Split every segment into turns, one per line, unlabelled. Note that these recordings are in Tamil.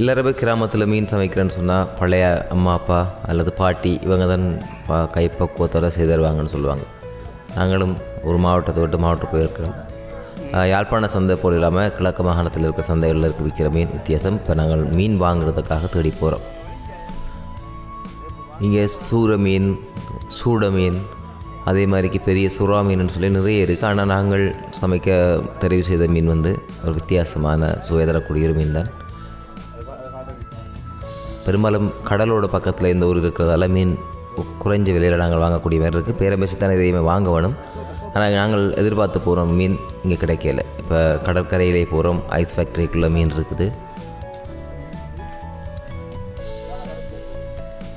எல்லாருமே கிராமத்தில் மீன் சமைக்கிறேன்னு சொன்னால் பழைய அம்மா அப்பா அல்லது பாட்டி இவங்க தான் பா கைப்பக்குவத்தோடு செய்து தருவாங்கன்னு சொல்லுவாங்க. நாங்களும் ஒரு மாவட்டத்தை விட்டு மாவட்டம் போயிருக்கிறோம். யாழ்ப்பாண சந்தை போல் இல்லாமல் கிழக்கு மாகாணத்தில் இருக்க சந்தைகளில் இருக்க விற்கிற மீன் வித்தியாசம். இப்போ நாங்கள் மீன் வாங்குறதுக்காக தேடி போகிறோம் இங்கே சூர மீன் சூட மீன் அதே மாதிரிக்கு பெரிய சுறா மீன் சொல்லி நிறைய இருக்குது ஆனால் நாங்கள் சமைக்க தெரிவு செய்த மீன் வந்து ஒரு வித்தியாசமான சுவை தரக்கூடிய மீன் தான் பெரும்பாலும் கடலோட பக்கத்தில் இந்த ஊர் இருக்கிறதால மீன் குறைஞ்ச விலையில் நாங்கள் வாங்கக்கூடிய மாதிரி இருக்குது பேரம்பேசி தான் இதையுமே வாங்க வேணும். ஆனால் நாங்கள் எதிர்பார்த்து போகிறோம் மீன் இங்கே கிடைக்கல. இப்போ கடற்கரையிலே போகிறோம் ஐஸ் ஃபேக்ட்ரிக்குள்ளே மீன் இருக்குது.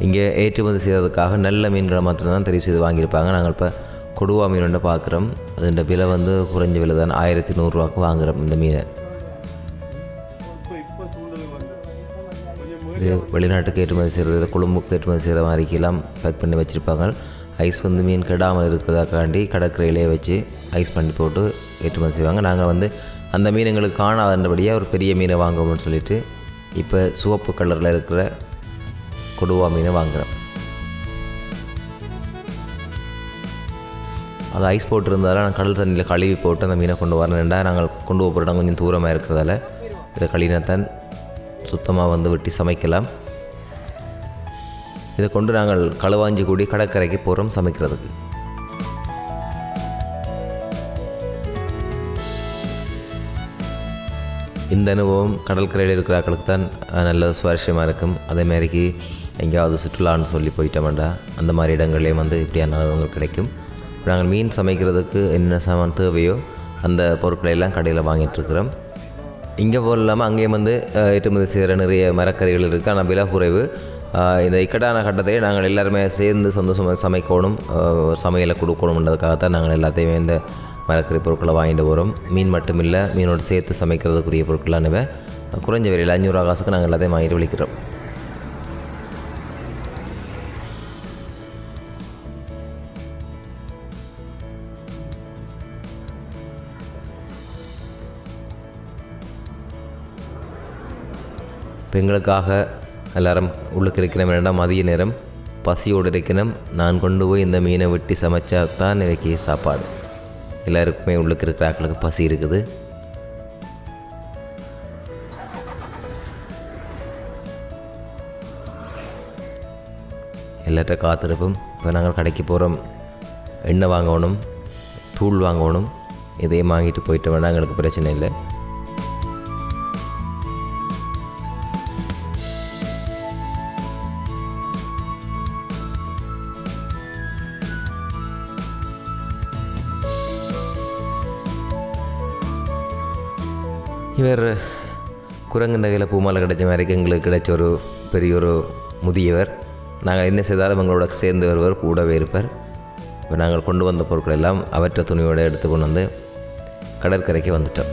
இங்கே ஏற்றுமதி செய்வதற்காக நல்ல மீன்களை மாத்திரம்தான் தெரிவு செய்து வாங்கியிருப்பாங்க. நாங்கள் இப்போ கொடுவா மீன் ஒன்று பார்க்குறோம். அதோட விலை வந்து குறைஞ்ச விலை தான் ஆயிரத்தி நூறுரூவாக்கு வாங்குகிறோம் இந்த மீனை. இது வெளிநாட்டுக்கு ஏற்றுமதி செய்கிறது கொழும்புக்கு ஏற்றுமதி செய்கிற மாதிரிக்கெல்லாம் பேக் பண்ணி வச்சுருப்பாங்க. ஐஸ் வந்து மீன் கெடாமல் இருக்கிறதாக்காண்டி கடற்கரையிலே வச்சு ஐஸ் பண்ணி போட்டு ஏற்றுமதி செய்வாங்க. நாங்கள் வந்து அந்த மீன் எங்களுக்கு காணாதபடியாக ஒரு பெரிய மீனை வாங்குவோம்னு சொல்லிட்டு இப்போ சிவப்பு கலரில் இருக்கிற கொடுவா மீனை வாங்குகிறோம் அது ஐஸ் போட்டிருந்தாலும் நான் கடல் தண்ணியில் கழுவி போட்டு அந்த மீனை கொண்டு வரணுண்டா நாங்கள் கொண்டு போகிற இடம் கொஞ்சம் தூரமாக இருக்கிறதால இதை கழுவினாத்தான் சுத்தமாக வந்து வெட்டி சமைக்கலாம். இதை கொண்டு நாங்கள் களுவாஞ்சி கூடி கடற்கரைக்கு போகிறோம் சமைக்கிறதுக்கு. இந்த அனுபவம் கடற்கரையில் இருக்கிறாக்களுக்கு தான் நல்ல சுவாரஸ்யமாக இருக்கும். அதே மாதிரிக்கு எங்கேயாவது சுற்றுலான்னு சொல்லி போயிட்டோம்டா அந்த மாதிரி இடங்கள்லேயும் வந்து இப்படியான அனுபவங்கள் கிடைக்கும். நாங்கள் மீன் சமைக்கிறதுக்கு என்ன சாமான் தேவையோ அந்த பொருட்களை எல்லாம் கடையில் வாங்கிட்டுருக்குறோம் இங்கே போல் இல்லாமல் அங்கேயும் வந்து ஏற்றுமதி செய்கிற நிறைய மரக்கறிகள் இருக்குது ஆனால் விலை குறைவு. இந்த இக்கட்டான கட்டத்தை நாங்கள் எல்லாருமே சேர்ந்து சந்தோஷமாக சமைக்கணும். சமையலை கொடுக்கணுன்றதுக்காகத்தான் நாங்கள் எல்லாத்தையுமே இந்த மரக்கறி பொருட்களை வாங்கிட்டு வரோம். மீன் மட்டும் இல்லை மீனோடு சேர்த்து சமைக்கிறதுக்குரிய பொருட்களானவை குறைஞ்ச விலையில் அஞ்சூறு காசுக்கு நாங்கள் எல்லாத்தையும் வாங்கிட்டு விழிக்கிறோம் பெண்களுக்காக எல்லாரும் உள்ளுக்கு இருக்கிற வேண்டாம் மதிய நேரம் பசியோடு இருக்கணும். நான் கொண்டு போய் இந்த மீனை வெட்டி சமைச்சா தான் இவைக்கு சாப்பாடு. எல்லாருக்குமே உள்ளுக்கு இருக்கிற ஆக்களுக்கு பசி இருக்குது. எல்லார்ட்ட காத்திருப்போம். இப்போ நாங்கள் கடைக்கு போகிறோம் எண்ணெய் வாங்கணும் தூள் வாங்கணும். இதையும் வாங்கிட்டு போயிட்டு வேணால் எங்களுக்கு பிரச்சனை இல்லை. இவர் குரங்கு நகையில் பூமாலை கிடைச்ச மாதிரிக்கு எங்களுக்கு கிடைச்ச ஒரு பெரிய ஒரு முதியவர். நாங்கள் என்ன செய்தாலும் எங்களோட சேர்ந்து வருவர் கூடவே இருப்பார். இப்போ நாங்கள் கொண்டு வந்த பொருட்கள் எல்லாம் அவற்றை துணியோடு எடுத்து கொண்டு வந்து கடற்கரைக்கு வந்துட்டோம்.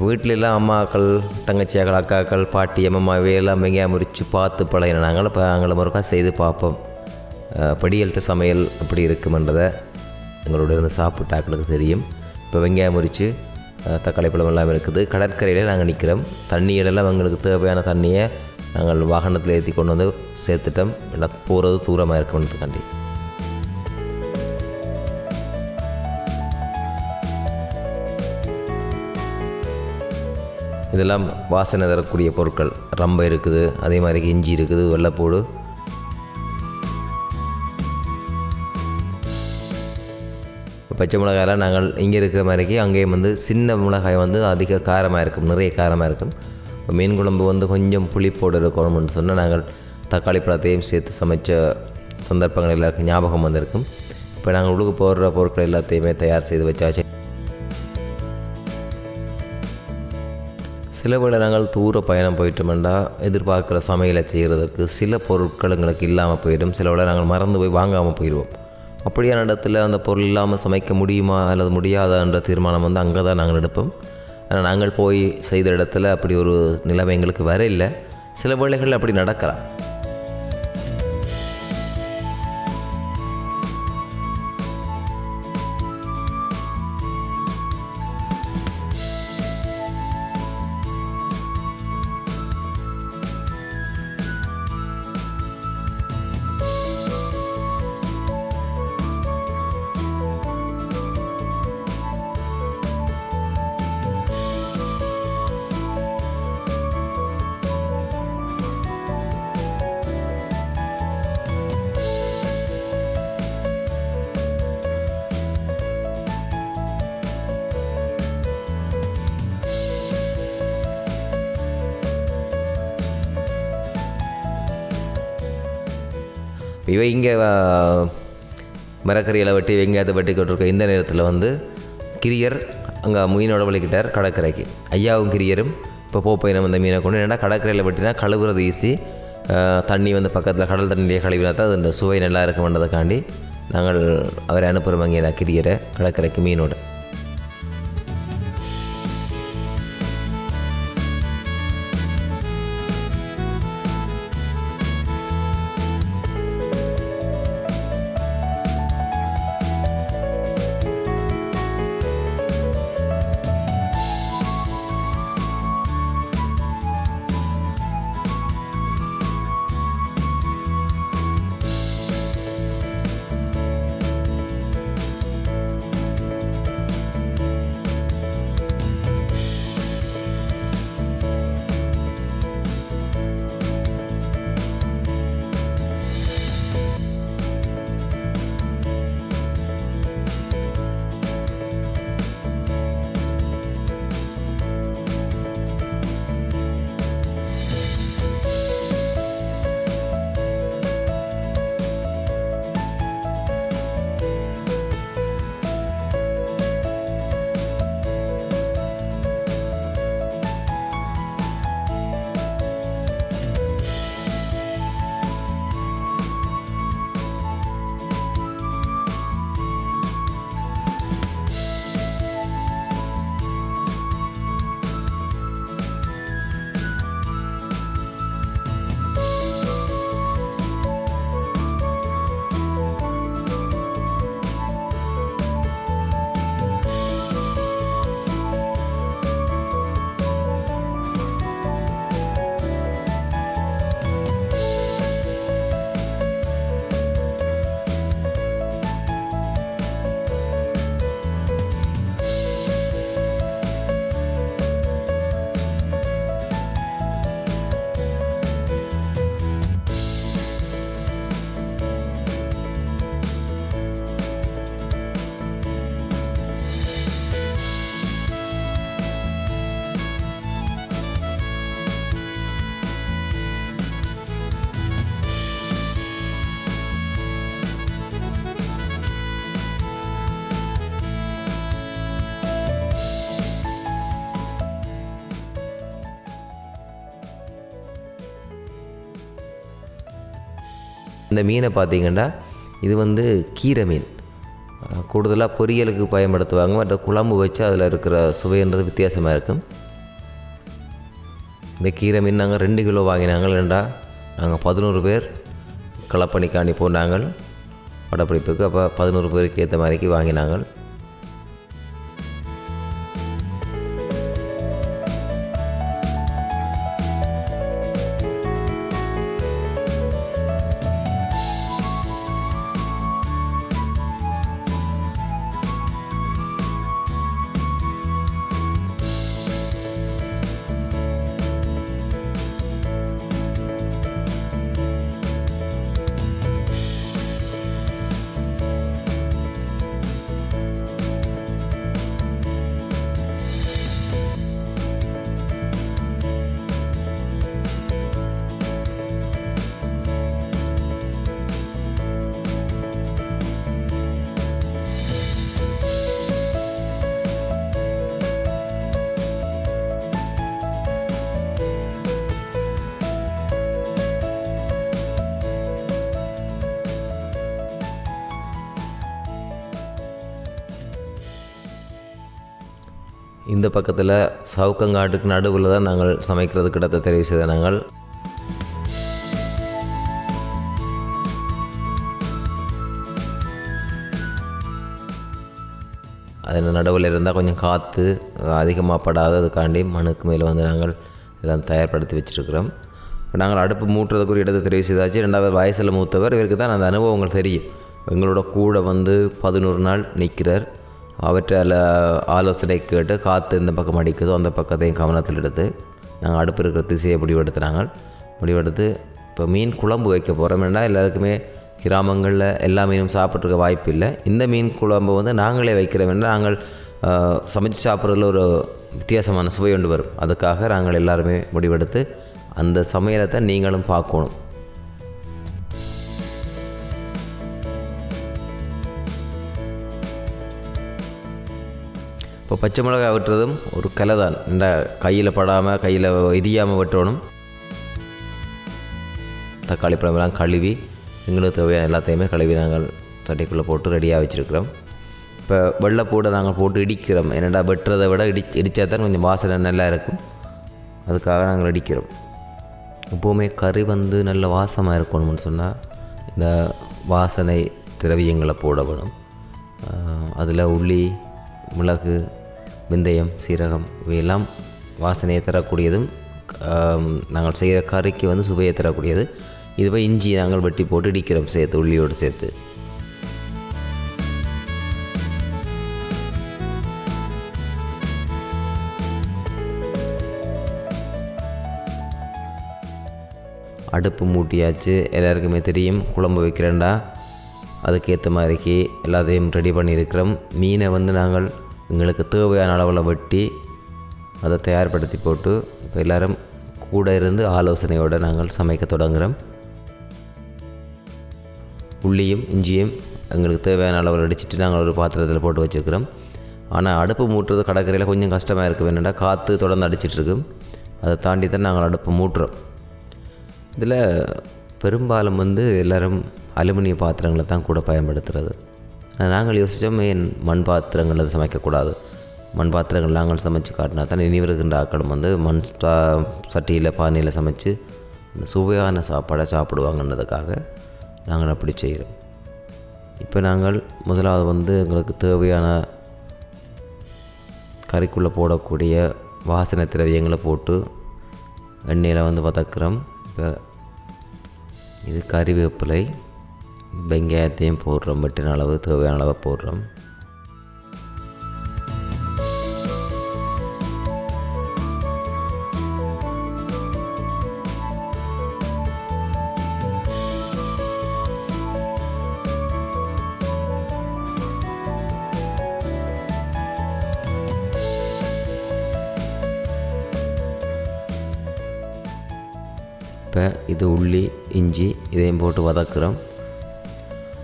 இப்போ வீட்டில எல்லாம் அம்மாக்கள் தங்கச்சியாக்கள் அக்காக்கள் பாட்டி அம்மா எல்லாம் எங்கேயா முறித்து பார்த்து பழகின. நாங்கள் இப்போ அவங்கள மறுக்கா செய்து பார்ப்போம். படியல்கிட்ட சமையல் எப்படி இருக்குமென்றதை எங்களோட இருந்து சாப்பிட்டாக்களுக்கு தெரியும். இப்போ வெங்காயம் முறித்து தக்காளி பழம் எல்லாம் இருக்குது. கடற்கரையில் நாங்கள் நிற்கிறோம். தண்ணியிலெல்லாம் எங்களுக்கு தேவையான தண்ணியை நாங்கள் வாகனத்தில் ஏற்றி கொண்டு வந்து சேர்த்துட்டோம். எல்லாம் போகிறது தூரமாக இருக்குன்றதுக்காண்டி இதெல்லாம் வாசனை தரக்கூடிய பொருட்கள். ரம்பை இருக்குது அதே மாதிரி இஞ்சி இருக்குது வெள்ளைப்பூடு. பச்சை மிளகாயெல்லாம் நாங்கள் இங்கே இருக்கிற மாதிரிக்கு அங்கேயும் வந்து சின்ன மிளகாய் வந்து அதிக காரமாக இருக்கும் நிறைய காரமாக இருக்கும். இப்போ மீன் குழம்பு வந்து கொஞ்சம் புளிப்போடு இருக்கணும்னு சொன்னால் நாங்கள் தக்காளி பழத்தையும் சேர்த்து சமைச்ச சந்தர்ப்பங்கள் எல்லாருக்கும் ஞாபகம் வந்திருக்கும். இப்போ நாங்கள் உழுகு போடுற பொருட்கள் எல்லாத்தையுமே தயார் செய்து வச்சாச்சு. சில வேளை நாங்கள் தூர பயணம் போயிட்டோம்னா எதிர்பார்க்குற சமையலை செய்கிறதுக்கு சில பொருட்கள் எங்களுக்கு இல்லாமல் போயிடும். சில வேளை நாங்கள் மறந்து போய் வாங்காமல் போயிடுவோம் அப்படியான இடத்துல அந்த பொருள் இல்லாமல் சமைக்க முடியுமா அல்லது முடியாதான்ற தீர்மானம் வந்து அங்கே தான் நாங்கள் எடுப்போம். ஆனால் நாங்கள் போய் செய்த இடத்துல அப்படி ஒரு நிலைமை எங்களுக்கு வர இல்லை. சில வேளைகள் அப்படி நடக்கலாம். இவ இங்கே மரக்கறியில் வெட்டி வெங்காயத்தை வெட்டி கொண்டிருக்க இந்த நேரத்தில் வந்து கிரியர் அங்கே மீனோட வலிக்கிட்டார் கடற்கரைக்கு. ஐயாவும் கிரியரும் இப்போ போப்பையினம் அந்த மீனை கொண்டு என்னென்னா கடற்கரையில் வெட்டினா கழுவுறது ஈஸி தண்ணி வந்து பக்கத்தில் கடல் தண்ணியை கழுவினா தான் அது இந்த சுவை நல்லா இருக்கும்ன்றதுக்காண்டி நாங்கள் அவரை அனுப்புகிறோம் அங்கே கிரியரை கடற்கரைக்கு மீனோட. இந்த மீனை பார்த்தீங்கன்னா இது வந்து கீரை மீன். கூடுதலாக பொரியலுக்கு பயன்படுத்துவாங்க. மற்ற குழம்பு வச்சு அதில் இருக்கிற சுவைன்றது வித்தியாசமாக இருக்கும். இந்த கீரை மீன் நாங்கள் ரெண்டு கிலோ வாங்கினாங்க. ரெண்டா நாங்கள் பதினோரு பேர் களப்பணிக்காணி போனாங்கள் படப்பிடிப்புக்கு அப்போ பதினோரு பேருக்கு ஏற்ற மாதிரிக்கு வாங்கினாங்க. இந்த பக்கத்தில் சவுக்கங்காட்டுக்கு நடுவில் தான் நாங்கள் சமைக்கிறதுக்கு இடத்தை தெரிவு செய்த நாங்கள். அதில் நடுவில் இருந்தால் கொஞ்சம் காற்று அதிகமாக படாததுக்காண்டி மண்ணுக்கு மேலே வந்து நாங்கள் எல்லாம் தயார்படுத்தி வச்சுருக்கிறோம். இப்போ நாங்கள் அடுப்பு மூட்டுறதுக்கு ஒரு இடத்தை தெரிவு செய்தாச்சு. ரெண்டாவது வயசில் மூத்தவர் இவருக்கு தான் அந்த அனுபவங்கள் தெரியும். எங்களோட கூட வந்து பதினோரு நாள் நிற்கிறார் அவற்றால் ஆலோசனை கேட்டு காற்று இந்த பக்கம் அடிக்குதோ அந்த பக்கத்தையும் கவனத்தில் எடுத்து நாங்கள் அடுப்பு இருக்கிற திசையை முடிவெடுத்து நாங்கள் முடிவெடுத்து இப்போ மீன் குழம்பு வைக்க வேண்டாம் எல்லாருக்குமே கிராமங்களில் எல்லா மீனும் சாப்பிட்ருக்க வாய்ப்பு இல்லை. இந்த மீன் குழம்பு வந்து நாங்களே வைக்கிறோம். என்றால் நாங்கள் சமைச்சு சாப்பிட்றதுல ஒரு வித்தியாசமான சுவை கொண்டு வரும். அதுக்காக நாங்கள் எல்லாருமே முடிவெடுத்து அந்த சமையலத்தை நீங்களும் பார்க்கணும். இப்போ பச்சை மிளகாய் வெட்டுறதும் ஒரு கலை தான் இந்த கையில் படாமல் கையில் எரியாமல் வெட்டணும் தக்காளி பழமெல்லாம் கழுவி எங்களுக்கு தேவையான எல்லாத்தையுமே கழுவி நாங்கள் சட்டைக்குள்ளே போட்டு ரெடியாக வச்சுருக்கிறோம். இப்போ வெள்ளைப்பூடை நாங்கள் போட்டு இடிக்கிறோம். என்னடா வெட்டுறதை விட இடி இடித்தா தான் கொஞ்சம் வாசனை நல்லா இருக்கும். அதுக்காக நாங்கள் இடிக்கிறோம். எப்போவுமே கறி வந்து நல்ல வாசமாக இருக்கணும்னு சொன்னால் இந்த வாசனை திரவியங்களை போட வேணும். அதில் உள்ளி மிளகு வெந்தயம் சீரகம் இவையெல்லாம் வாசனையை தரக்கூடியதும் நாங்கள் செய்கிற கறிக்கு வந்து சுவையை தரக்கூடியது. இதுவே இஞ்சி நாங்கள் வெட்டி போட்டு இடிக்கிறோம் சேர்த்து உள்ளியோடு சேர்த்து. அடுப்பு மூட்டியாச்சு எல்லாருக்குமே தெரியும் குழம்பு வைக்கிறேன்டா. அதுக்கேற்ற மாதிரிக்கு எல்லாத்தையும் ரெடி பண்ணியிருக்கிறோம். மீனை வந்து நாங்கள் எங்களுக்கு தேவையான அளவில் வெட்டி அதை தயார்படுத்தி போட்டு இப்போ எல்லோரும் கூட இருந்து ஆலோசனையோடு நாங்கள் சமைக்க தொடங்குகிறோம் உள்ளியும் இஞ்சியும் எங்களுக்கு தேவையான அளவில் அடிச்சுட்டு நாங்கள் ஒரு பாத்திரத்தில் போட்டு வச்சுருக்கிறோம். ஆனால் அடுப்பு மூட்டுறது கடற்கரையில் கொஞ்சம் கஷ்டமாக இருக்குது என்னென்னா காற்று தொடர்ந்து அடிச்சிட்ருக்கும் அதை தாண்டி தான் நாங்கள் அடுப்பு மூட்டுறோம். இதில் பெரும்பாலும் வந்து எல்லோரும் அலுமினிய பாத்திரங்களை தான் கூட பயன்படுத்துகிறது நாங்கள் யோசித்தோம் ஏன் மண் பாத்திரங்களில் சமைக்கக்கூடாது. மண் பாத்திரங்கள் நாங்கள் சமைச்சு காட்டினா தான் இனி வருகின்ற ஆக்களும் வந்து மண் சா- சட்டியில் பானையில் சமைச்சு இந்த சுவையான சாப்பாடை சாப்பிடுவாங்கன்றதுக்காக நாங்கள் அப்படி செய்கிறோம். இப்போ நாங்கள் முதலாவது வந்து எங்களுக்கு தேவையான கறிக்குள்ளே போடக்கூடிய வாசனை திரவியங்களை போட்டு எண்ணெயில் வந்து வதக்குறோம். இப்போ இது கறிவேப்பிலை வெங்காயத்தையும் போடுறோம் வெட்டின அளவு தேவையான அளவு போடுறோம். இப்போ இது உள்ளி இஞ்சி இதையும் போட்டு வதக்குறோம்.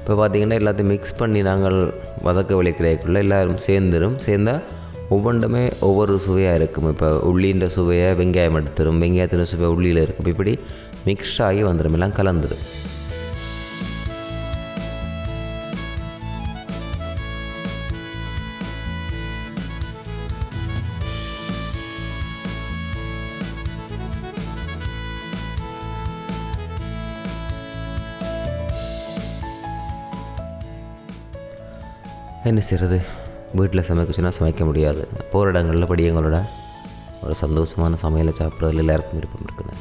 இப்போ பார்த்திங்கன்னா எல்லாத்தையும் மிக்ஸ் பண்ணி நாங்கள் வதக்க விளைக்கிறதுக்குள்ளே எல்லாரும் சேர்ந்துடும் சேர்ந்தால் ஒவ்வொன்றுமே ஒவ்வொரு சுவையாக இருக்கும். இப்போ உள்ளின்ற சுவையை வெங்காயம் எடுத்துரும். வெங்காயத்தின் சுவை உள்ளியில் இருக்கும். இப்படி மிக்ஸ் ஆகி வந்துடும் எல்லாம் கலந்துடும் என்ன செய்கிறது வீட்டில் சமைக்கச்சுன்னா சமைக்க முடியாது. போகிற இடங்களில் படி எங்களோட ஒரு சந்தோஷமான சமையலை சாப்பிட்றதுல எல்லாருக்கும் விருப்பம் இருக்குது.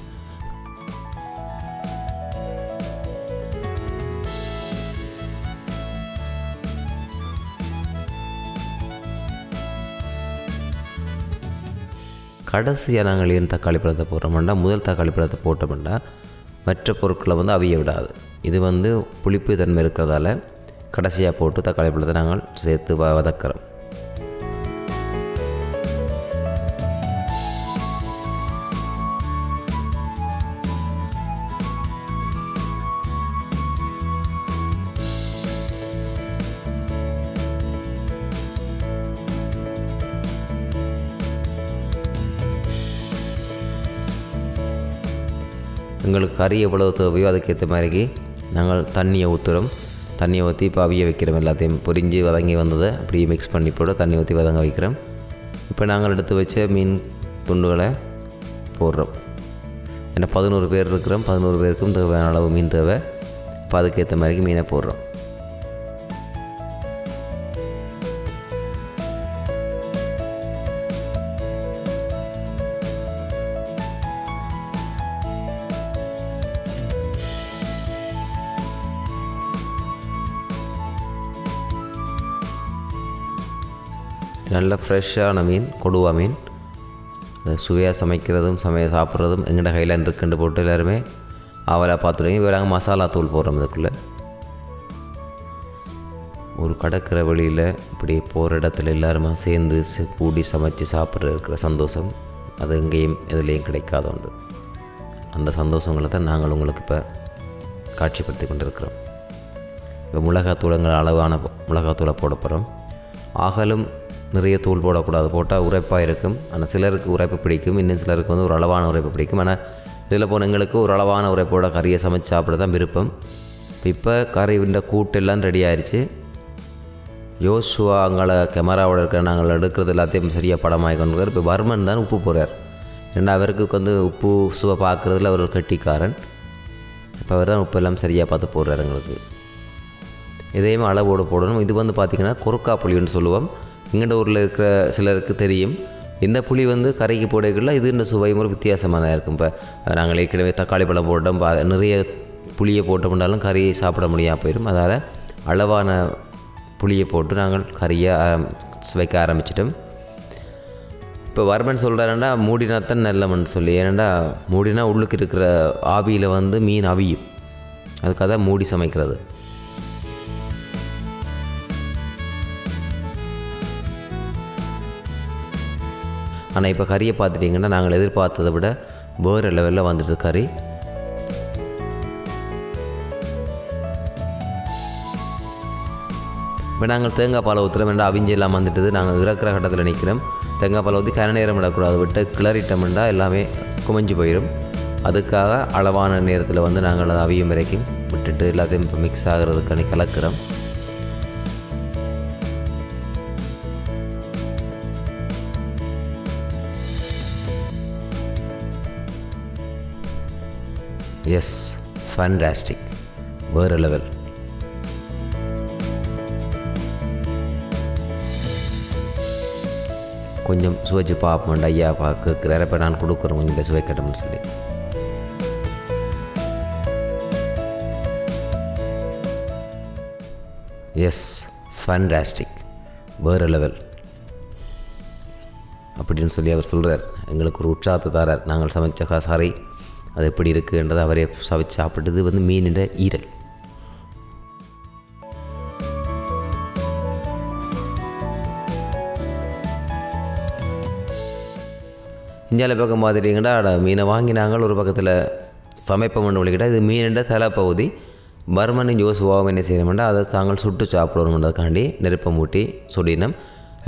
கடைசியாக நாங்கள் ஏன் தக்காளி பழத்தை போடுறோம்னா முதல் தக்காளி பழத்தை போட்டோம்னா மற்ற பொருட்களை வந்து அவிய விடாது. இது வந்து புளிப்பு தன்மை இருக்கிறதால கடைசியாக போட்டு தக்காளி பழத்தை நாங்கள் சேர்த்து வ எங்களுக்கு கறி எவ்வளவு தேவையோ அதுக்கேற்ற மாதிரிக்கு நாங்கள் தண்ணியை ஊற்றுறோம் தண்ணியை ஊற்றி இப்போ அவிய வைக்கிறோம் எல்லாத்தையும். பொரிஞ்சு வதங்கி வந்ததை அப்படியே மிக்ஸ் பண்ணி போட்டு தண்ணி ஊற்றி வதங்க வைக்கிறோம். இப்போ நாங்கள் எடுத்து வச்ச மீன் துண்டுகளை போடுறோம். ஏன்னா பதினோரு பேர் இருக்கிறோம். பதினோரு பேருக்கும் தேவையான அளவு மீன் தேவை. இப்போ அதுக்கேற்ற மாதிரி மீனை போடுறோம். நல்ல ஃப்ரெஷ்ஷான மீன் கொடுவா மீன். அது சுவையாக சமைக்கிறதும் சமைய சாப்பிட்றதும் எங்கள்கிட்ட கையில் இருக்குன்னு போட்டு எல்லாருமே ஆவலாக பார்த்துருங்க இப்போ நாங்கள் மசாலா தூள் போடுறோம் இதுக்குள்ளே. ஒரு கடற்கரை வழியில் இப்படி போகிற இடத்துல எல்லாருமா சேர்ந்து கூடி சமைச்சு சாப்பிட்ற இருக்கிற சந்தோஷம் அது எங்கேயும் எதுலேயும் கிடைக்காத உண்டு அந்த சந்தோஷங்களை தான் நாங்கள் உங்களுக்கு இப்போ காட்சிப்படுத்தி கொண்டிருக்கிறோம். இப்போ மிளகாத்தூளங்கள் அளவான மிளகாத்தூளை போட போகிறோம் ஆகலும் நிறைய தூள் போடக்கூடாது போட்டால் உரைப்பாக இருக்கும். ஆனால் சிலருக்கு உரைப்பு பிடிக்கும் இன்னும் சிலருக்கு வந்து ஒரு அளவான உரைப்பு பிடிக்கும். ஆனால் இதில் போனவங்களுக்கு ஒரு அளவான உரைப்போட கறியை சமைச்சு சாப்பிட தான் விருப்பம். இப்போ கறி கூட்டெல்லாம் ரெடி ஆயிடுச்சு யோசுவா அங்கே கேமராவோட இருக்கிற நாங்கள் எடுக்கிறது எல்லாத்தையும் சரியாக படமாகி கொண்டு இப்போ வர்மன் தான் உப்பு போகிறார் ஏன்னா அவருக்கு வந்து உப்பு சுவை பார்க்குறதுல அவர் ஒரு கெட்டிக்காரன். இப்போ அவர் தான் உப்பு எல்லாம் சரியாக பார்த்து போடுறாரு எங்களுக்கு. இதையும் அளவோடு போடணும். இது வந்து பார்த்திங்கன்னா கொறுக்கா புளின்னு சொல்லுவோம். எங்கள்ட ஊரில் இருக்கிற சிலருக்கு தெரியும். இந்த புளி வந்து கரைக்கு போடக்குள்ள இது இந்த சுவை ஒரு வித்தியாசமான இருக்கும். இப்போ நாங்கள் ஏற்கனவே தக்காளி பழம் போட்டோம். நிறைய புளியை போட்டோம்னாலும் கறி சாப்பிட முடியாமல் போயிடும் அதால் அளவான புளியை போட்டு நாங்கள் கறியை வைக்க ஆரம்பிச்சிட்டோம். இப்போ வர்மன் சொல்கிறாருன்னா மூடினா தான் சொல்லி. ஏனண்டா மூடினா உள்ளுக்கு இருக்கிற ஆவியில் வந்து மீன் அவியும். அதுக்காக தான் மூடி சமைக்கிறது. ஆனால் இப்போ கறியை பார்த்துட்டிங்கன்னா நாங்கள் எதிர்பார்த்ததை விட வேறு லெவலில் வந்துட்டு கறி. இப்போ நாங்கள் தேங்காய் பால் ஊற்றுறோம் என்ற அவிஞ்செல்லாம் வந்துட்டுது. நாங்கள் இறக்குற கட்டத்தில் நிற்கிறோம் தேங்காய் பால் ஊற்றி கன நேரம் விடக்கூடாது. விட்டு கிளறிட்டோம்னா எல்லாமே குமிஞ்சு போயிடும். அதுக்காக அளவான நேரத்தில் வந்து நாங்கள் அதை அவியும் வரைக்கும் விட்டுட்டு எல்லாத்தையும் இப்போ மிக்ஸ் ஆகிறதுக்கான கலக்கிறோம். எஸ் ஃபண்டாஸ்டிக் வேறு லெவல் கொஞ்சம் சுவைச்சு பார்ப்போம் ஐயா பா கேட்குறாரு. இப்போ நான் கொடுக்குறேன். கொஞ்சம் இந்த சுவைக்கட்டும்னு சொல்லி. எஸ் ஃபண்டாஸ்டிக் வேறு லெவல் அப்படின்னு சொல்லி அவர் சொல்கிறார் எங்களுக்கு ஒரு உற்சாகத்தை தரார். நாங்கள் சமைச்ச சாரி அது எப்படி இருக்குன்றதை அவரே சமைச்சு சாப்பிட்டது வந்து மீனிட ஈரல். இந்தியாவில் பக்கம் பார்த்துட்டிங்கன்னா மீனை வாங்கி நாங்கள் ஒரு பக்கத்தில் சமைப்போம்னு விളിக்கிட்டா இது மீனிட தலைப்பகுதி. பர்மனும் ஓவம் என்ன செய்யணும்னா அதை தாங்கள் சுட்டு சாப்பிடணுன்றதுக்காண்டி நெருப்பை மூட்டி சுடினம்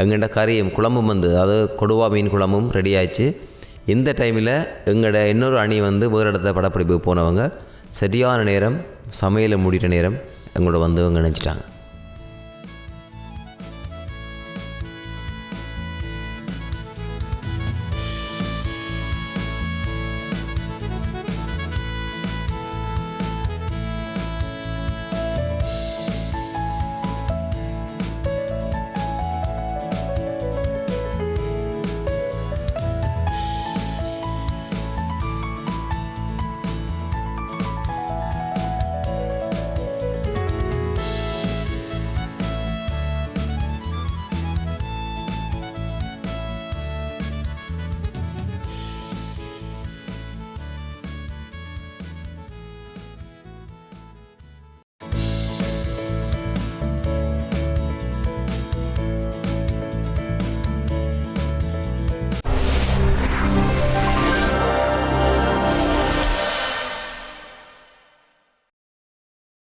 எங்கள்ட கறியும் குழம்பும் வந்து அதாவது கொடுவா மீன் குழம்பும் ரெடி ஆயிடுச்சு. இந்த டைமில் எங்களோட இன்னொரு அணி வந்து வேறு இடத்த படப்பிடிப்பு போனவங்க சரியான நேரம் சமையலை முடிகிற நேரம் எங்களோட வந்து இங்கே நினச்சிட்டாங்க.